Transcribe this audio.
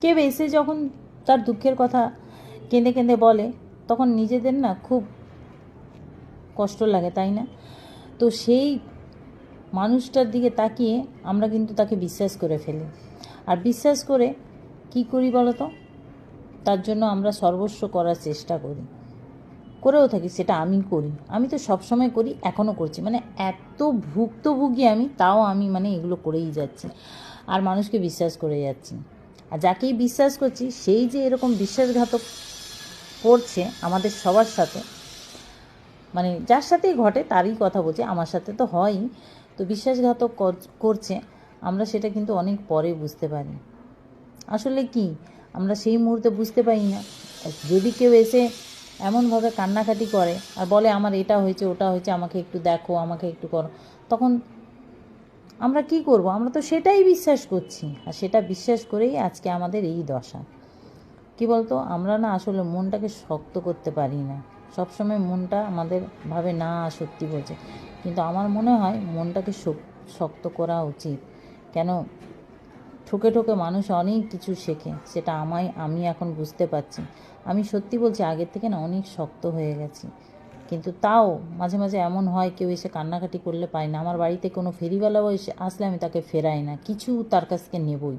কেউ এসে যখন তার দুঃখের কথা কেঁদে কেঁদে বলে, তখন নিজেদের না খুব কষ্ট লাগে, তাই না? তো সেই মানুষটার দিকে তাকিয়ে আমরা কিন্তু তাকে বিশ্বাস করে ফেলি। আর বিশ্বাস করে কি করি বলো তো তার জন্য আমরা সর্বস্ব করার চেষ্টা করি। করেও থাকি, সেটা আমি করি। আমি তো সবসময় করি, এখনও করছি। মানে এত ভুক্তভোগী আমি, তাও আমি মানে এগুলো করেই যাচ্ছি। আর মানুষকে বিশ্বাস করে যাচ্ছি। আর যাকেই বিশ্বাস করছি, সেই যে এরকম বিশ্বাসঘাতক করছে আমাদের সবার সাথে মানে যার সাথেই ঘটে তারই কথা বলছি, আমার সাথে তো হয়ই, তো বিশ্বাসঘাতক কর- করছে, আমরা সেটা কিন্তু অনেক পরে বুঝতে পারি। আসলে কি, আমরা সেই মুহূর্তে বুঝতে পারি না। যদি কেউ এসে এমনভাবে কান্নাকাটি করে আর বলে, আমার এটা হয়েছে, ওটা হয়েছে, আমাকে একটু দেখো, আমাকে একটু করো, তখন আমরা কি করব? আমরা তো সেটাই বিশ্বাস করছি। আর সেটা বিশ্বাস করেই আজকে আমাদের এই দশা। কি বলতো? আমরা না আসলে মনটাকে শক্ত করতে পারি না। সবসময় মনটা আমাদের ভাবে, না, সত্যি বলছে। কিন্তু আমার মনে হয় মনটাকে শক্ত করা উচিত। কেন? ঠকে ঠকে মানুষ অনেক কিছু শেখে। সেটা আমায়, আমি এখন বুঝতে পারছি। আমি সত্যি বলছি, আগের থেকে না অনেক শক্ত হয়ে গেছি। কিন্তু তাও মাঝে মাঝে এমন হয় কেউ এসে কান্নাকাটি করলে পায় না। আমার বাড়িতে কোনো ফেরিওয়ালাও এসে আসলে আমি তাকে ফেরাই না। কিছু তার কাছ থেকে নেবই।